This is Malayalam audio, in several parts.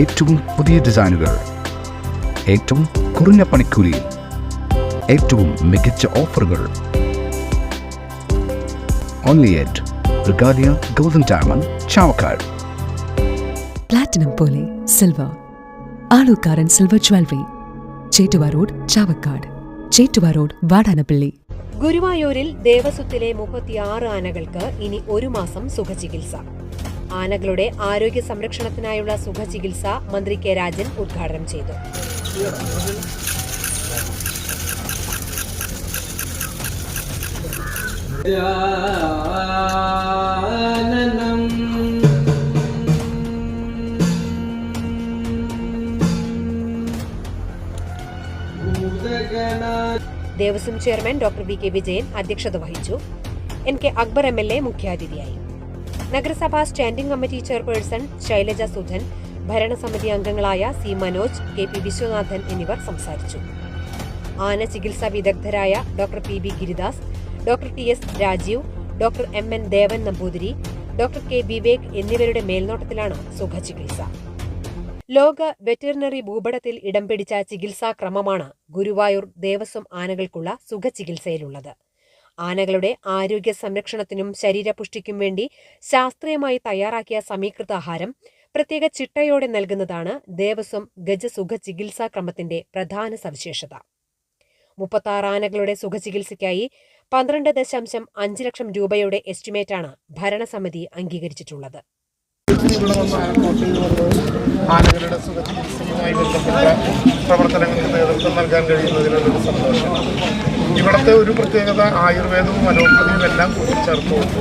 ഏറ്റവും പുതിയ ഡിസൈനുകൾ ഏറ്റവും കുറഞ്ഞ പണിക്കൂലിയിൽ ഏറ്റവും മികച്ച ഓഫറുകൾ. Only at Regalia golden diamond Chavakkad platinum പോലെ silver Alookkaran silver jewellery Chettuva road Chavakkad Chettuva road Vadanappally ഗുരുവായൂരിൽ ദേവസ്വത്തിലെ മുപ്പത്തിയാറ് ആനകൾക്ക് ഇനി ഒരു മാസം സുഖചികിത്സ. ആനകളുടെ ആരോഗ്യ സംരക്ഷണത്തിനായുള്ള സുഖചികിത്സ മന്ത്രി കെ രാജൻ ഉദ്ഘാടനം ചെയ്തു. Devaswom chairman doctor V K Vijayan അധ്യക്ഷത വഹിച്ചു. N K Akbar M L A മുഖ്യാതിഥിയായി. നഗരസഭാ standing committee chairperson Shailaja Sudhan ഭരണസമിതി അംഗങ്ങളായ C Manoj K P Viswanathan എന്നിവർ സംസാരിച്ചു. ആന ചികിത്സാ വിദഗ്ധരായ doctor P B Giridas doctor T S Rajeev doctor M N Devan Namboothiri doctor K Vivek എന്നിവരുടെ മേൽനോട്ടത്തിലാണ് സുഖ ചികിത്സ. ലോക വെറ്ററിനറി ഭൂപടത്തിൽ ഇടം പിടിച്ച ചികിത്സാക്രമമാണ് ഗുരുവായൂർ ദേവസ്വം ആനകൾക്കുള്ള സുഖചികിത്സയിലുള്ളത് ആനകളുടെ ആരോഗ്യ സംരക്ഷണത്തിനും ശരീരപുഷ്ടിക്കും വേണ്ടി ശാസ്ത്രീയമായി തയ്യാറാക്കിയ സമീകൃത ആഹാരം പ്രത്യേക ചിട്ടയോടെ നൽകുന്നതാണ് ദേവസ്വം ഗജസുഖ ചികിത്സാ ക്രമത്തിന്റെ പ്രധാന സവിശേഷത. മുപ്പത്താറ് ആനകളുടെ സുഖചികിത്സയ്ക്കായി പന്ത്രണ്ട് ദശാംശം അഞ്ച് ലക്ഷം രൂപയുടെ എസ്റ്റിമേറ്റാണ് ഭരണസമിതി അംഗീകരിച്ചിട്ടുള്ളത്. ആനകളുടെ സുഖചികിത്സയുമായി ബന്ധപ്പെട്ട പ്രവർത്തനങ്ങൾക്ക് നേതൃത്വം നൽകാൻ കഴിയുന്നതിലൊരു സന്തോഷം ഇവിടുത്തെ ഒരു പ്രത്യേകത ആയുർവേദവും അലോപ്പതിയും എല്ലാം കൂട്ടിച്ചേർത്തുകൊണ്ട്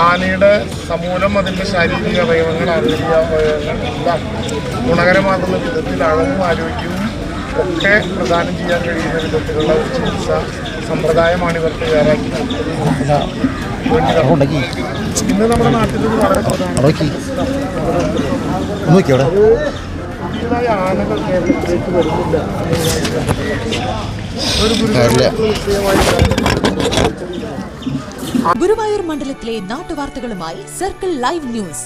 ആനയുടെ സമൂലം അതിന്റെ ശാരീരിക അവയവങ്ങൾ ആരോഗ്യ അവയവങ്ങൾ എല്ലാം ഗുണകരമാകുന്ന വിധത്തിൽ അളവും ആരോഗ്യവും ഒക്കെ പ്രദാനം ചെയ്യാൻ കഴിയുന്ന വിധത്തിലുള്ള ഒരു ചികിത്സ സമ്പ്രദായമാണ് ഇവർ തയ്യാറാക്കി വേണ്ടി ഇന്ന് നമ്മുടെ നാട്ടിൽ വളരെ പ്രധാനപ്പെട്ട നോക്കിയോടെ പുതിയതായ ആനകൾ കേരളത്തിലേക്ക് വരുന്നില്ല ഒരു ഗുരുവായൂർ മണ്ഡലത്തിലെ നാട്ടുവാർത്തകളുമായി സർക്കിൾ ലൈവ് ന്യൂസ്.